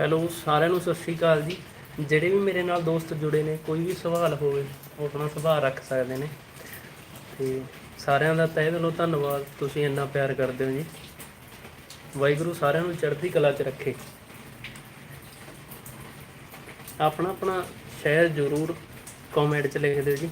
Hello ਸਾਰਿਆਂ ਨੂੰ ਸਤਿ ਸ਼੍ਰੀ ਅਕਾਲ ਜੀ। ਜਿਹੜੇ ਵੀ ਮੇਰੇ ਨਾਲ ਦੋਸਤ ਜੁੜੇ ਨੇ, ਕੋਈ ਵੀ ਸਵਾਲ ਹੋਵੇ, ਉਹ ਆਪਣਾ ਸੁਭਾਅ ਰੱਖ ਸਕਦੇ ਨੇ। ਤੇ ਸਾਰਿਆਂ ਦਾ ਤਹਿ ਦਿਲੋਂ ਧੰਨਵਾਦ, ਤੁਸੀਂ ਇੰਨਾ ਪਿਆਰ ਕਰਦੇ ਹੋ ਜੀ। ਵਾਹਿਗੁਰੂ ਸਾਰਿਆਂ ਨੂੰ ਚੜ੍ਹਦੀ ਕਲਾ 'ਚ ਰੱਖੇ। ਆਪਣਾ ਆਪਣਾ ਸ਼ਹਿਰ ਜ਼ਰੂਰ ਕਮੈਂਟ 'ਚ ਲਿਖ ਦਿਓ ਜੀ।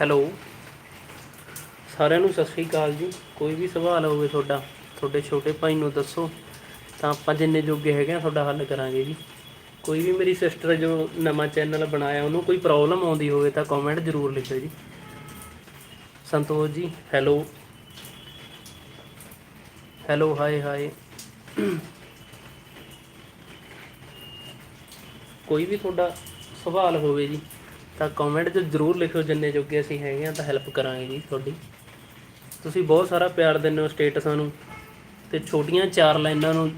ਹੈਲੋ। ਸਾਰਿਆਂ ਨੂੰ ਸਤਿ ਸ਼੍ਰੀ ਅਕਾਲ ਜੀ। ਕੋਈ ਵੀ ਸਵਾਲ ਹੋਵੇ ਤੁਹਾਡਾ, ਤੁਹਾਡੇ ਛੋਟੇ ਭਾਈ ਨੂੰ ਦੱਸੋ, ਤਾਂ ਆਪਾਂ ਜਿੰਨੇ ਜੋਗੇ ਹੈਗੇ ਆ ਤੁਹਾਡਾ ਹੱਲ ਕਰਾਂਗੇ ਜੀ। ਕੋਈ ਵੀ ਮੇਰੀ ਸਿਸਟਰ ਜੋ ਨਵਾਂ ਚੈਨਲ ਬਣਾਇਆ, ਉਹਨੂੰ ਕੋਈ ਪ੍ਰੋਬਲਮ ਆਉਂਦੀ ਹੋਵੇ ਤਾਂ ਕਮੈਂਟ ਜ਼ਰੂਰ ਲਿਖਿਓ ਜੀ। ਸੰਤੋਸ਼ ਜੀ, ਹੈਲੋ। ਹੈਲੋ, ਹਾਏ ਹਾਏ। ਕੋਈ ਵੀ ਤੁਹਾਡਾ ਸਵਾਲ ਹੋਵੇ ਜੀ ਤਾਂ ਕਮੈਂਟ 'ਚ ਜ਼ਰੂਰ ਲਿਖਿਓ ਜਿੰਨੇ ਜੋਗੇ ਅਸੀਂ ਹੈਗੇ ਆ ਤਾਂ ਹੈਲਪ ਕਰਾਂਗੇ ਜੀ ਤੁਹਾਡੀ ਤੁਸੀਂ ਬਹੁਤ ਸਾਰਾ ਪਿਆਰ ਦਿੰਦੇ ਹੋ ਸਟੇਟਸਾਂ ਨੂੰ ਤੇ ਛੋਟੀਆਂ ਚਾਰ ਲਾਈਨਾਂ ਨੂੰ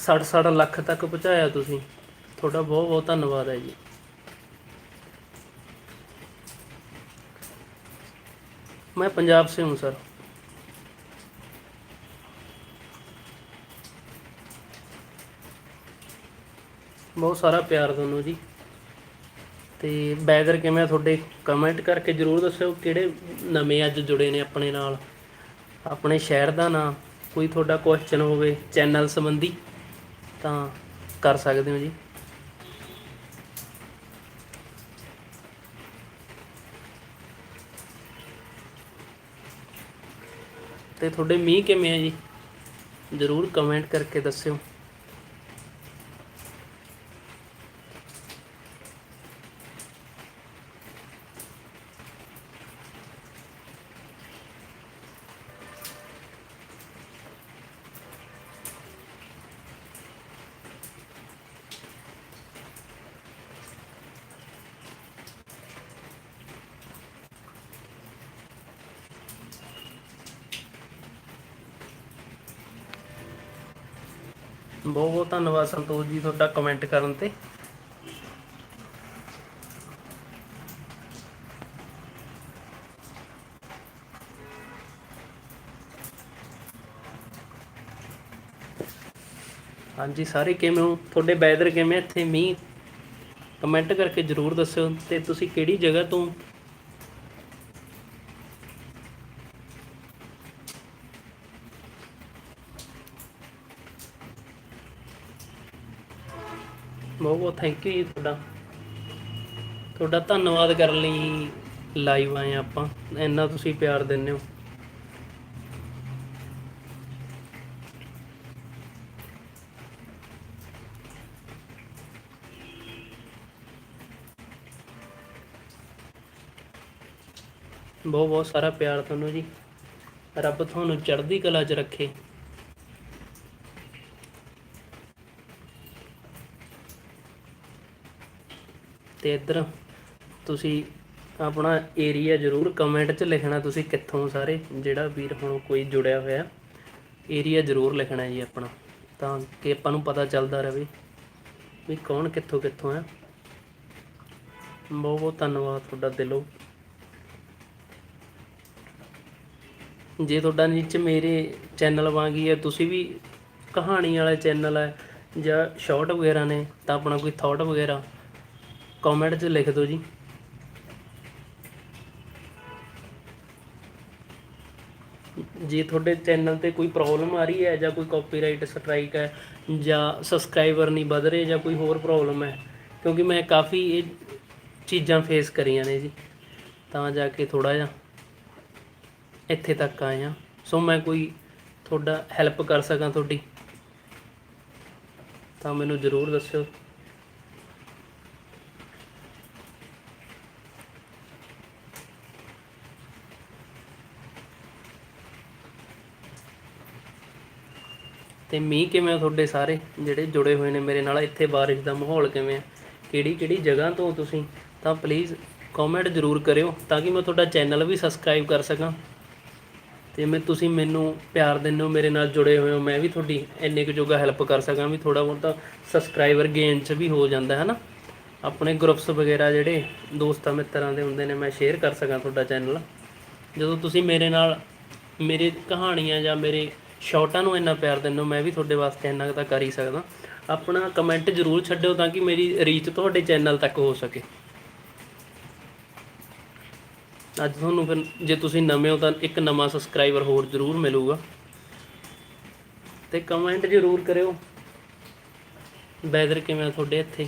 60-60 ਲੱਖ ਤੱਕ ਪਹੁੰਚਾਇਆ ਤੁਸੀਂ ਤੁਹਾਡਾ ਬਹੁਤ ਬਹੁਤ ਧੰਨਵਾਦ ਹੈ ਜੀ मैं पंजाब से हूँ सर ਬਹੁਤ ਸਾਰਾ ਪਿਆਰ ਤੁਹਾਨੂੰ ਜੀ ਤੇ ਵੈਦਰ ਕਿਵੇਂ ਆ ਤੁਹਾਡੇ? ਕਮੈਂਟ ਕਰਕੇ ਜਰੂਰ ਦੱਸਿਓ ਕਿਹੜੇ ਨਵੇਂ ਅੱਜ ਜੁੜੇ ਨੇ ਆਪਣੇ ਨਾਲ। ਆਪਣੇ ਸ਼ਹਿਰ ਦਾ ਨਾਂ, ਕੋਈ ਤੁਹਾਡਾ ਕੁਐਸਚਨ ਹੋਵੇ ਚੈਨਲ ਸੰਬੰਧੀ, ਤਾਂ ਕਰ ਸਕਦੇ ਹੋ ਜੀ। ਤੇ ਤੁਹਾਡੇ ਮੀਂਹ ਕਿਵੇਂ ਆ ਜੀ? ਜਰੂਰ ਕਮੈਂਟ ਕਰਕੇ ਦੱਸਿਓ। ਬਹੁਤ ਬਹੁਤ ਧੰਨਵਾਦ ਸੰਤੋਸ਼ ਜੀ ਤੁਹਾਡਾ ਕਮੈਂਟ ਕਰਨ ਤੇ। ਹਾਂਜੀ, ਸਾਰੇ ਕਿਵੇਂ ਹੋ? ਤੁਹਾਡੇ ਵੈਦਰ ਕਿਵੇਂ ਆ ਇੱਥੇ? ਮੀਂਹ? ਕਮੈਂਟ ਕਰਕੇ ਜਰੂਰ ਦੱਸਿਓ ਤੇ ਤੁਸੀਂ ਕਿਹੜੀ ਜਗ੍ਹਾ ਤੋਂ ਬਹੁਤ ਬਹੁਤ ਥੈਂਕ ਯੂ ਜੀ ਤੁਹਾਡਾ। ਤੁਹਾਡਾ ਧੰਨਵਾਦ ਕਰਨ ਲਈ ਲਾਈਵ ਆਏ ਆਪਾਂ। ਇੰਨਾ ਤੁਸੀਂ ਪਿਆਰ ਦਿੰਦੇ ਹੋ। ਬਹੁਤ ਬਹੁਤ ਸਾਰਾ ਪਿਆਰ ਤੁਹਾਨੂੰ ਜੀ। ਰੱਬ ਤੁਹਾਨੂੰ ਚੜ੍ਹਦੀ ਕਲਾ 'ਚ ਰੱਖੇ। ਤੇ ਇੱਧਰ ਤੁਸੀਂ ਆਪਣਾ ਏਰੀਆ ਜ਼ਰੂਰ ਕਮੈਂਟ 'ਚ ਲਿਖਣਾ ਤੁਸੀਂ ਕਿੱਥੋਂ ਸਾਰੇ, ਜਿਹੜਾ ਵੀਰ ਹੁਣ ਕੋਈ ਜੁੜਿਆ ਹੋਇਆ ਏਰੀਆ ਜ਼ਰੂਰ ਲਿਖਣਾ ਜੀ ਆਪਣਾ, ਤਾਂ ਕਿ ਆਪਾਂ ਨੂੰ ਪਤਾ ਚੱਲਦਾ ਰਹੇ ਵੀ ਕੌਣ ਕਿੱਥੋਂ ਕਿੱਥੋਂ ਹੈ। ਬਹੁਤ ਬਹੁਤ ਧੰਨਵਾਦ ਤੁਹਾਡਾ ਦਿਲੋਂ। ਜੇ ਤੁਹਾਡਾ ਨੀਚੇ ਮੇਰੇ ਚੈਨਲ ਹੀ ਹੈ, ਤੁਸੀਂ ਵੀ ਕਹਾਣੀ ਵਾਲਾ ਚੈਨਲ ਹੈ ਜਾਂ ਸ਼ਾਰਟ ਵਗੈਰਾ ਨੇ, ਤਾਂ ਆਪਣਾ ਕੋਈ ਥਾਟ ਵਗੈਰਾ ਕਮੈਂਟ 'ਚ ਲਿਖ ਦਿਓ ਜੀ। ਜੇ ਤੁਹਾਡੇ ਚੈਨਲ ਤੇ ਕੋਈ ਪ੍ਰੋਬਲਮ ਆ ਰਹੀ ਹੈ ਜਾਂ ਕੋਈ ਕਾਪੀਰਾਈਟ ਸਟ੍ਰਾਈਕ ਹੈ ਜਾਂ ਸਬਸਕ੍ਰਾਈਬਰ ਨਹੀਂ ਵਧ ਰਹੇ ਜਾਂ ਕੋਈ ਹੋਰ ਪ੍ਰੋਬਲਮ ਹੈ, ਕਿਉਂਕਿ ਮੈਂ ਕਾਫੀ ਇਹ ਚੀਜ਼ਾਂ ਫੇਸ ਕਰੀਆਂ ਨੇ ਜੀ, ਤਾਂ ਜਾ ਕੇ ਥੋੜਾ ਜਿਹਾ ਇੱਥੇ ਤੱਕ ਆਇਆ ਸੋ ਮੈਂ ਕੋਈ ਤੁਹਾਡਾ ਹੈਲਪ ਕਰ ਸਕਾਂ ਤੁਹਾਡੀ, ਤਾਂ ਮੈਨੂੰ ਜ਼ਰੂਰ ਦੱਸਿਓ। ਤੇ ਮੀਂਹ ਕਿਵੇਂ ਆ ਤੁਹਾਡੇ ਸਾਰੇ? ਜਿਹੜੇ ਜੁੜੇ ਹੋਏ ਨੇ ਮੇਰੇ ਨਾਲ ਇੱਥੇ ਬਾਰਿਸ਼ ਦਾ ਮਾਹੌਲ ਕਿਵੇਂ ਆ? ਕਿਹੜੀ ਕਿਹੜੀ ਜਗ੍ਹਾ ਤੋਂ ਤੁਸੀਂ? ਤਾਂ ਪਲੀਜ਼ ਕਮੈਂਟ ਜ਼ਰੂਰ ਕਰਿਓ ਤਾਂ ਕਿ ਮੈਂ ਤੁਹਾਡਾ ਚੈਨਲ ਵੀ ਸਬਸਕ੍ਰਾਈਬ ਕਰ ਸਕਾਂ। ਤੇ ਮੈਂ, ਤੁਸੀਂ ਮੈਨੂੰ ਪਿਆਰ ਦਿੰਦੇ ਹੋ, ਮੇਰੇ ਨਾਲ ਜੁੜੇ ਹੋਏ ਹੋ, ਮੈਂ ਵੀ ਤੁਹਾਡੀ ਇੰਨੇ ਕੁ ਜੋਗਾ ਹੈਲਪ ਕਰ ਸਕਾਂ ਵੀ ਥੋੜਾ ਬਹੁਤਾ ਸਬਸਕ੍ਰਾਈਬਰ ਗੇਨ ਚ ਵੀ ਹੋ ਜਾਂਦਾ ਹੈ ਨਾ ਆਪਣੇ ਗਰੁੱਪਸ ਵਗੈਰਾ ਜਿਹੜੇ ਦੋਸਤਾਂ, ਮਿੱਤਰਾਂ ਦੇ ਹੁੰਦੇ ਨੇ, ਮੈਂ ਸ਼ੇਅਰ ਕਰ ਸਕਾਂ ਤੁਹਾਡਾ ਚੈਨਲ ਜਦੋਂ ਤੁਸੀਂ ਮੇਰੇ ਨਾਲ, ਮੇਰੇ ਕਹਾਣੀਆਂ ਜਾਂ ਮੇਰੇ ਸ਼ਾਰਟਾਂ ਨੂੰ ਇੰਨਾ ਪਿਆਰ ਦਿੰਦੇ ਹੋ, ਮੈਂ ਵੀ ਤੁਹਾਡੇ ਵਾਸਤੇ ਇੰਨਾ ਕੁ ਤਾਂ ਕਰ ਹੀ ਸਕਦਾ। ਆਪਣਾ ਕਮੈਂਟ ਜ਼ਰੂਰ ਛੱਡਿਓ ਤਾਂ ਕਿ ਮੇਰੀ ਰੀਚ ਤੁਹਾਡੇ ਚੈਨਲ ਤੱਕ ਹੋ ਸਕੇ। ਅੱਜ ਤੁਹਾਨੂੰ ਫਿਰ ਜੇ ਤੁਸੀਂ ਨਵੇਂ ਹੋ ਤਾਂ ਇੱਕ ਨਵਾਂ ਸਬਸਕ੍ਰਾਈਬਰ ਹੋਰ ਜ਼ਰੂਰ ਮਿਲੂਗਾ। ਤੇ ਕਮੈਂਟ ਜ਼ਰੂਰ ਕਰਿਓ। ਵੈਦਰ ਕਿਵੇਂ ਆ ਤੁਹਾਡੇ ਇੱਥੇ?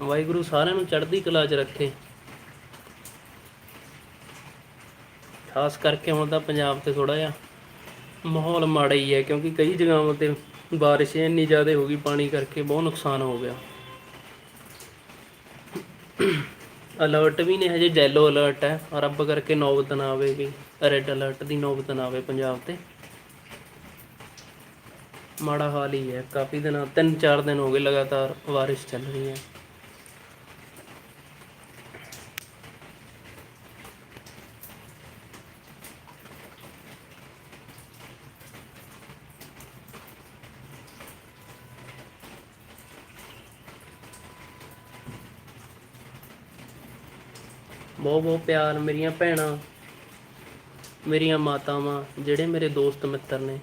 ਵਾਹਿਗੁਰੂ ਸਾਰਿਆਂ ਨੂੰ ਚੜ੍ਹਦੀ ਕਲਾ 'ਚ ਰੱਖੇ। ਖਾਸ ਕਰਕੇ ਹੁਣ ਤਾਂ ਪੰਜਾਬ ਤੇ ਥੋੜਾ ਜਿਹਾ ਮਾਹੌਲ ਮਾੜਾ ਹੀ ਹੈ, ਕਿਉਂਕਿ ਕਈ ਜਗ੍ਹਾਵਾਂ ਤੇ ਬਾਰਿਸ਼ ਇੰਨੀ ਜ਼ਿਆਦਾ ਹੋ ਗਈ, ਪਾਣੀ ਕਰਕੇ ਬਹੁਤ ਨੁਕਸਾਨ ਹੋ ਗਿਆ। ਅਲਰਟ ਵੀ ਨੇ ਹਜੇ ਜੈਲੋ ਅਲਰਟ ਹੈ। ਰੱਬ ਕਰਕੇ ਨੌਬਤ ਨਾ ਆਵੇ ਵੀ ਰੈੱਡ ਅਲਰਟ ਦੀ ਨੌਬਤ ਨਾ ਆਵੇ ਪੰਜਾਬ ਤੇ। ਮਾੜਾ ਹਾਲ ਹੀ ਹੈ, ਕਾਫੀ ਦਿਨਾਂ, ਤਿੰਨ ਚਾਰ ਦਿਨ ਹੋ ਗਏ ਲਗਾਤਾਰ ਬਾਰਿਸ਼ ਚੱਲ ਰਹੀ ਹੈ। ਬਹੁਤ ਬਹੁਤ ਪਿਆਰ ਮੇਰੀਆਂ ਭੈਣਾਂ, ਮੇਰੀਆਂ ਮਾਤਾਵਾਂ, ਜਿਹੜੇ ਮੇਰੇ ਦੋਸਤ ਮਿੱਤਰ ਨੇ,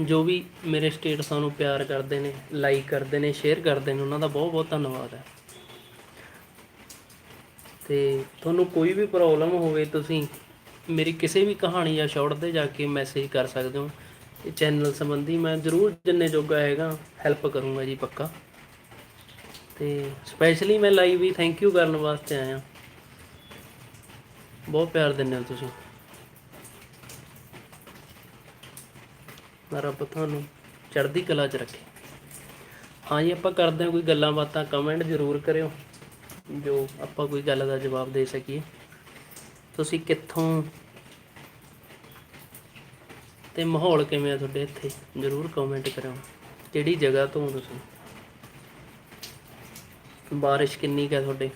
ਜੋ ਵੀ ਮੇਰੇ ਸਟੇਟਸਾਂ ਨੂੰ ਪਿਆਰ ਕਰਦੇ ਨੇ ਲਾਈਕ ਕਰਦੇ ਨੇ ਸ਼ੇਅਰ ਕਰਦੇ ਨੇ, ਉਹਨਾਂ ਦਾ ਬਹੁਤ ਬਹੁਤ ਧੰਨਵਾਦ ਹੈ। ਤੇ ਤੁਹਾਨੂੰ ਕੋਈ ਵੀ ਪ੍ਰੋਬਲਮ ਹੋਵੇ, ਤੁਸੀਂ ਮੇਰੀ ਕਿਸੇ ਵੀ ਕਹਾਣੀ ਜਾਂ ਸ਼ਾਰਟ ਤੇ ਜਾ ਕੇ ਮੈਸੇਜ ਕਰ ਸਕਦੇ ਹੋ। ਇਹ ਚੈਨਲ ਸੰਬੰਧੀ ਮੈਂ ਜ਼ਰੂਰ ਜਿੰਨੇ ਜੋਗਾ ਹੈਗਾ ਹੈਲਪ ਕਰੂੰਗਾ ਜੀ ਪੱਕਾ। ਤੇ ਸਪੈਸ਼ਲੀ ਮੈਂ ਲਾਈਵ ਵੀ ਥੈਂਕ ਯੂ ਕਰਨ ਵਾਸਤੇ ਆਇਆ। ਬਹੁਤ ਪਿਆਰ ਦਿੰਦੇ ਹੋ ਤੁਸੀਂ। ਰੱਬ ਤੁਹਾਨੂੰ ਚੜ੍ਹਦੀ ਕਲਾ 'ਚ ਰੱਖੇ। ਹਾਂ ਜੀ, ਆਪਾਂ ਕਰਦੇ ਹਾਂ ਕੋਈ ਗੱਲਾਂ ਬਾਤਾਂ ਕਮੈਂਟ ਜ਼ਰੂਰ ਕਰਿਓ। ਜੋ ਆਪਾਂ ਕੋਈ ਗੱਲ ਦਾ ਜਵਾਬ ਦੇ ਸਕੀਏ। ਤੁਸੀਂ ਕਿੱਥੋਂ ਤੇ ਮਾਹੌਲ ਕਿਵੇਂ ਆ ਤੁਹਾਡੇ ਇੱਥੇ? ਜ਼ਰੂਰ ਕਮੈਂਟ ਕਰਿਓ। ਕਿਹੜੀ ਜਗ੍ਹਾ ਤੋਂ ਤੁਸੀਂ? ਬਾਰਿਸ਼ ਕਿੰਨੀ ਕੁ ਹੈ ਤੁਹਾਡੇ?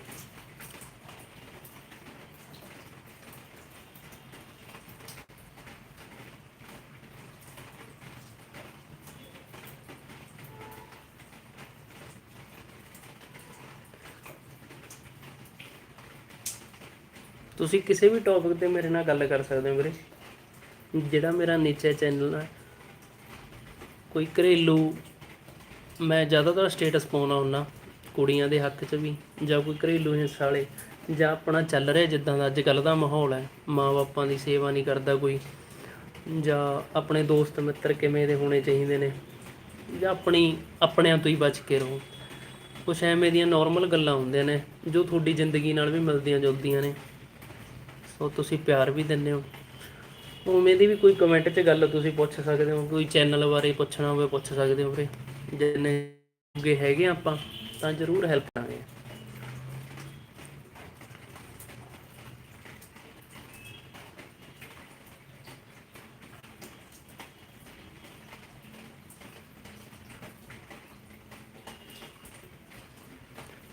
ਤੁਸੀਂ ਕਿਸੇ ਵੀ ਟੌਪਿਕ ਤੇ ਮੇਰੇ ਨਾਲ ਗੱਲ ਕਰ ਸਕਦੇ ਹੋ ਵੀਰੇ। ਜਿਹੜਾ ਮੇਰਾ ਨੀਚੇ ਚੈਨਲ ਹੈ ਕੋਈ ਘਰੇਲੂ, ਮੈਂ ਜ਼ਿਆਦਾਤਰ ਸਟੇਟਸ ਪਾਉਣਾ ਹੁੰਦਾ, ਕੁੜੀਆਂ ਦੇ ਹੱਕ 'ਚ ਵੀ, ਜਾਂ ਕੋਈ ਘਰੇਲੂ ਹਿੰਸਾ ਵਾਲੇ, ਜਾਂ ਆਪਣਾ ਚੱਲ ਰਿਹਾ ਜਿੱਦਾਂ ਦਾ ਅੱਜ ਕੱਲ੍ਹ ਦਾ ਮਾਹੌਲ ਹੈ। ਮਾਂ-ਬਾਪਾਂ ਦੀ ਸੇਵਾ ਨਹੀਂ ਕਰਦਾ ਕੋਈ, ਜਾਂ ਆਪਣੇ ਦੋਸਤ ਮਿੱਤਰ ਕਿਵੇਂ ਦੇ ਹੋਣੇ ਚਾਹੀਦੇ ਨੇ, ਜਾਂ ਆਪਣੀ, ਆਪਣਿਆਂ ਤੋਂ ਹੀ ਬਚ ਕੇ ਰਹੋ। ਕੁਛ ਐਵੇਂ ਦੀਆਂ ਨਾਰਮਲ ਗੱਲਾਂ ਹੁੰਦੀਆਂ ਨੇ, ਜੋ ਤੁਹਾਡੀ ਜ਼ਿੰਦਗੀ ਨਾਲ ਵੀ ਮਿਲਦੀਆਂ ਜੁਲਦੀਆਂ ਨੇ। ਸੋ ਤੁਸੀਂ ਪਿਆਰ ਵੀ ਦਿੰਦੇ ਹੋ। ਉਵੇਂ ਦੀ ਵੀ ਕੋਈ ਕਮੈਂਟ 'ਚ ਗੱਲ ਤੁਸੀਂ ਪੁੱਛ ਸਕਦੇ ਹੋ, ਕੋਈ ਚੈਨਲ ਬਾਰੇ ਪੁੱਛਣਾ ਹੋਵੇ ਪੁੱਛ ਸਕਦੇ ਹੋ ਵੀਰੇ। ਜਿੰਨੇ ਅੱਗੇ ਹੈਗੇ ਆਪਾਂ, ਤਾਂ ਜ਼ਰੂਰ ਹੈਲਪ ਕਰਾਂਗੇ।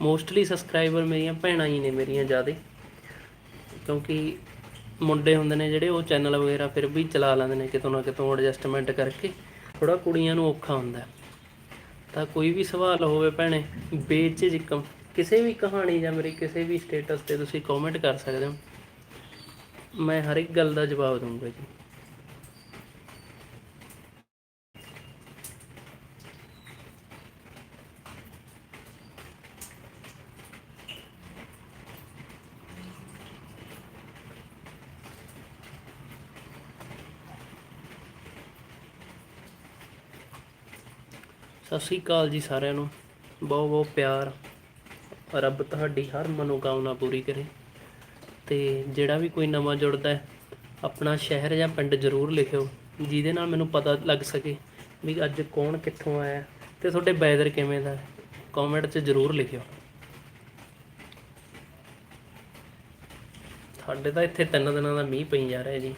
ਮੋਸਟਲੀ ਸਬਸਕ੍ਰਾਈਬਰ ਮੇਰੀਆਂ ਭੈਣਾਂ ਹੀ ਨੇ ਮੇਰੀਆਂ ਜ਼ਿਆਦੇ। ਕਿਉਂਕਿ ਮੁੰਡੇ ਹੁੰਦੇ ਨੇ ਜਿਹੜੇ ਉਹ ਚੈਨਲ ਵਗੈਰਾ ਫਿਰ ਵੀ ਚਲਾ ਲੈਂਦੇ ਨੇ ਕਿਤੋਂ ਨਾ ਕਿਤੋਂ ਐਡਜਸਟਮੈਂਟ ਕਰਕੇ। ਥੋੜਾ ਕੁੜੀਆਂ ਨੂੰ ਔਖਾ ਹੁੰਦਾ। ਤਾਂ ਕੋਈ ਵੀ ਸਵਾਲ ਹੋਵੇ ਭੈਣੇ, ਬੇਝਿਜਕ ਕਿਸੇ ਵੀ ਕਹਾਣੀ ਜਾਂ ਮੇਰੀ ਕਿਸੇ ਵੀ ਸਟੇਟਸ ਤੇ ਤੁਸੀਂ ਕਮੈਂਟ ਕਰ ਸਕਦੇ ਹੋ। ਮੈਂ ਹਰ ਇੱਕ ਗੱਲ ਦਾ ਜਵਾਬ ਦਊਂਗਾ ਜੀ। ਸਤਿ ਸ੍ਰੀ ਅਕਾਲ ਜੀ ਸਾਰਿਆਂ ਨੂੰ। ਬਹੁਤ ਬਹੁਤ ਪਿਆਰ। ਰੱਬ ਤੁਹਾਡੀ ਹਰ ਮਨੋਕਾਮਨਾ ਪੂਰੀ ਕਰੇ। ਤੇ ਜਿਹੜਾ ਵੀ ਕੋਈ ਨਵਾਂ ਜੁੜਦਾ ਹੈ, ਆਪਣਾ ਸ਼ਹਿਰ ਜਾਂ ਪਿੰਡ ਜ਼ਰੂਰ ਲਿਖਿਓ, ਜਿਹਦੇ ਨਾਲ ਮੈਨੂੰ ਪਤਾ ਲੱਗ ਸਕੇ ਵੀ ਅੱਜ ਕੌਣ ਕਿੱਥੋਂ ਆਇਆ ਤੇ ਤੁਹਾਡੇ ਵੈਦਰ ਕਿਵੇਂ ਦਾ ਕਮੈਂਟ 'ਚ ਜ਼ਰੂਰ ਲਿਖਿਓ। ਸਾਡੇ ਤਾਂ ਇੱਥੇ ਤਿੰਨ ਦਿਨਾਂ ਦਾ ਮੀਂਹ ਪਈ ਜਾ ਰਿਹਾ ਜੀ।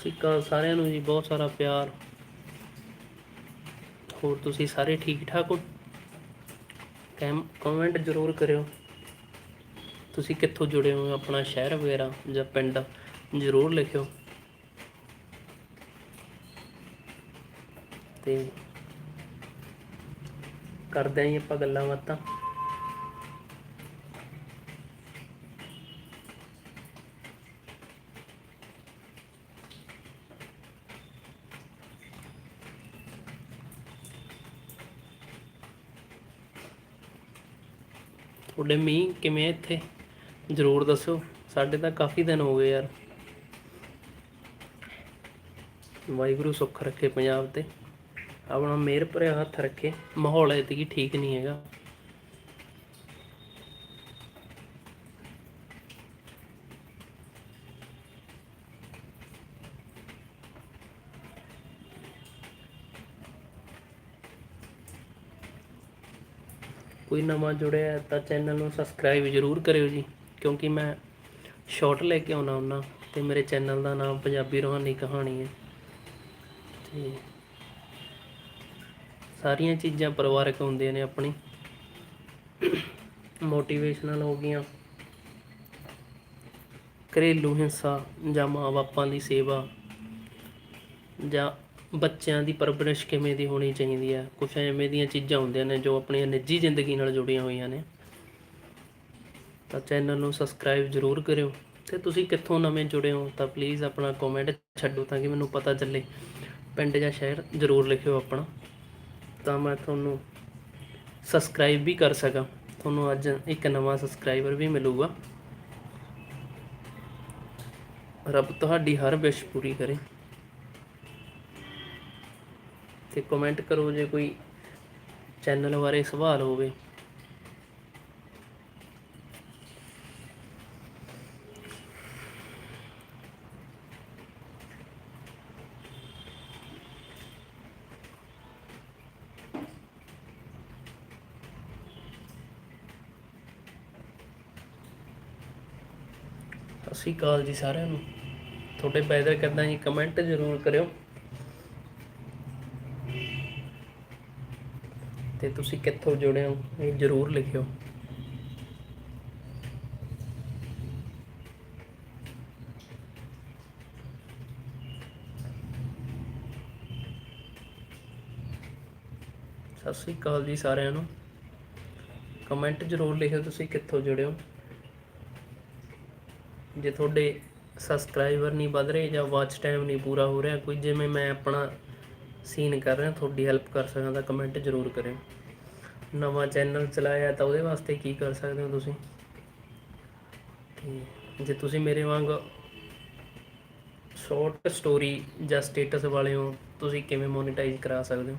ਸ੍ਰੀ ਅਕਾਲ ਸਾਰਿਆਂ ਨੂੰ ਜੀ ਬਹੁਤ ਸਾਰਾ ਪਿਆਰ। ਹੋਰ ਤੁਸੀਂ ਸਾਰੇ ਠੀਕ ਠਾਕ ਹੋ? ਕੈਮ ਕਮੈਂਟ ਜ਼ਰੂਰ ਕਰਿਓ। ਤੁਸੀਂ ਕਿੱਥੋਂ ਜੁੜੇ ਹੋ? ਆਪਣਾ ਸ਼ਹਿਰ ਵਗੈਰਾ ਜਾਂ ਪਿੰਡ ਜ਼ਰੂਰ ਲਿਖਿਓ। ਤੇ ਕਰਦੇ ਆਂ ਆਪਾਂ ਗੱਲਾਂ ਬਾਤਾਂ। ਤੁਹਾਡੇ ਮੀਂਹ ਕਿਵੇਂ ਇੱਥੇ? ਜ਼ਰੂਰ ਦੱਸੋ। ਸਾਡੇ ਤਾਂ ਕਾਫੀ ਦਿਨ ਹੋ ਗਏ ਯਾਰ। ਵਾਹਿਗੁਰੂ ਸੁੱਖ ਰੱਖੇ ਪੰਜਾਬ ਤੇ। ਆਪਣਾ ਮਿਹਰ ਭਰਿਆ ਹੱਥ ਰੱਖੇ। ਮਾਹੌਲ ਐਤਕੀ ਠੀਕ ਨਹੀਂ ਹੈਗਾ। ਕੋਈ ਨਵਾਂ ਜੁੜਿਆ ਤਾਂ ਚੈਨਲ ਨੂੰ ਸਬਸਕ੍ਰਾਈਬ ਜ਼ਰੂਰ ਕਰਿਓ ਜੀ, ਕਿਉਂਕਿ ਮੈਂ ਸ਼ਾਰਟ ਲੈ ਕੇ ਆਉਣਾ ਹੁੰਦਾ ਤੇ ਮੇਰੇ ਚੈਨਲ ਦਾ ਨਾਮ ਪੰਜਾਬੀ ਰੋਹਾਨੀ ਕਹਾਣੀ ਹੈ। ਤੇ ਸਾਰੀਆਂ ਚੀਜ਼ਾਂ ਪਰਿਵਾਰਕ ਹੁੰਦੀਆਂ ਨੇ ਆਪਣੀ। ਮੋਟੀਵੇਸ਼ਨਲ ਹੋ ਗਈਆਂ। ਘਰੇਲੂ ਹਿੰਸਾ ਜਾਂ ਮਾਂ-ਬਾਪਾਂ ਦੀ ਸੇਵਾ ਜਾਂ ਬੱਚਿਆਂ ਦੀ ਪਰਵਰਿਸ਼ ਕਿਵੇਂ ਦੀ ਹੋਣੀ ਚਾਹੀਦੀ ਹੈ ਕੁਝ ਐਵੇਂ ਦੀਆਂ ਚੀਜ਼ਾਂ ਹੁੰਦੀਆਂ ਨੇ ਜੋ ਆਪਣੀ ਨਿੱਜੀ ਜ਼ਿੰਦਗੀ ਨਾਲ ਜੁੜੀਆਂ ਹੋਈਆਂ ਨੇ। ਤਾਂ ਚੈਨਲ ਨੂੰ ਸਬਸਕ੍ਰਾਈਬ ਜ਼ਰੂਰ ਕਰਿਓ। ਤੇ ਤੁਸੀਂ ਕਿੱਥੋਂ ਨਵੇਂ ਜੁੜੇ ਹੋ, ਤਾਂ ਪਲੀਜ਼ ਆਪਣਾ ਕਮੈਂਟ ਛੱਡੋ ਤਾਂ ਕਿ ਮੈਨੂੰ ਪਤਾ ਚੱਲੇ। ਪਿੰਡ ਜਾਂ ਸ਼ਹਿਰ ਜ਼ਰੂਰ ਲਿਖਿਓ ਆਪਣਾ। ਤਾਂ ਮੈਂ ਤੁਹਾਨੂੰ ਸਬਸਕ੍ਰਾਈਬ ਵੀ ਕਰ ਸਕਾਂ। ਤੁਹਾਨੂੰ ਅੱਜ ਇੱਕ ਨਵਾਂ ਸਬਸਕ੍ਰਾਈਬਰ ਵੀ ਮਿਲੂਗਾ। ਰੱਬ ਤੁਹਾਡੀ ਹਰ ਵਿਸ਼ ਪੂਰੀ ਕਰੇ। ਤੇ ਕਮੈਂਟ ਕਰੋ ਜੇ ਕੋਈ ਚੈਨਲ ਬਾਰੇ ਸਵਾਲ ਹੋਵੇ। ਸਤਿ ਸ਼੍ਰੀ ਅਕਾਲ ਜੀ ਸਾਰਿਆਂ ਨੂੰ। ਤੁਹਾਡੇ ਵੈਦਰ ਕਿੱਦਾਂ ਜੀ ਕਮੈਂਟ ਜ਼ਰੂਰ ਕਰਿਓ। ਤੇ ਤੁਸੀਂ ਕਿੱਥੋਂ ਜੁੜੇ ਹੋ? ਇਹ ਜ਼ਰੂਰ ਲਿਖਿਓ। ਸਤਿ ਸ੍ਰੀ ਅਕਾਲ ਜੀ ਸਾਰਿਆਂ ਨੂੰ। ਕਮੈਂਟ ਜ਼ਰੂਰ ਲਿਖਿਓ ਤੁਸੀਂ ਕਿੱਥੋਂ ਜੁੜੇ ਹੋ। ਜੇ ਤੁਹਾਡੇ ਸਬਸਕ੍ਰਾਈਬਰ ਨਹੀਂ ਵੱਧ ਰਹੇ ਜਾਂ ਵਾਚ ਟਾਈਮ ਨਹੀਂ ਪੂਰਾ ਹੋ ਰਿਹਾ, ਕੋਈ ਜਿਵੇਂ ਮੈਂ ਆਪਣਾ ਸੀਨ ਕਰ ਰਹੇ ਹੋ, ਤੁਹਾਡੀ ਹੈਲਪ ਕਰ ਸਕਾਂ ਤਾਂ ਕਮੈਂਟ ਜ਼ਰੂਰ ਕਰਿਓ। ਨਵਾਂ ਚੈਨਲ ਚਲਾਇਆ ਤਾਂ ਉਹਦੇ ਵਾਸਤੇ ਕੀ ਕਰ ਸਕਦੇ ਹੋ ਤੁਸੀਂ? ਤੇ ਜੇ ਤੁਸੀਂ ਮੇਰੇ ਵਾਂਗ ਸ਼ਾਰਟ ਸਟੋਰੀ ਜਾਂ ਸਟੇਟਸ ਵਾਲੇ ਹੋ, ਤੁਸੀਂ ਕਿਵੇਂ ਮੋਨੇਟਾਈਜ਼ ਕਰਾ ਸਕਦੇ ਹੋ?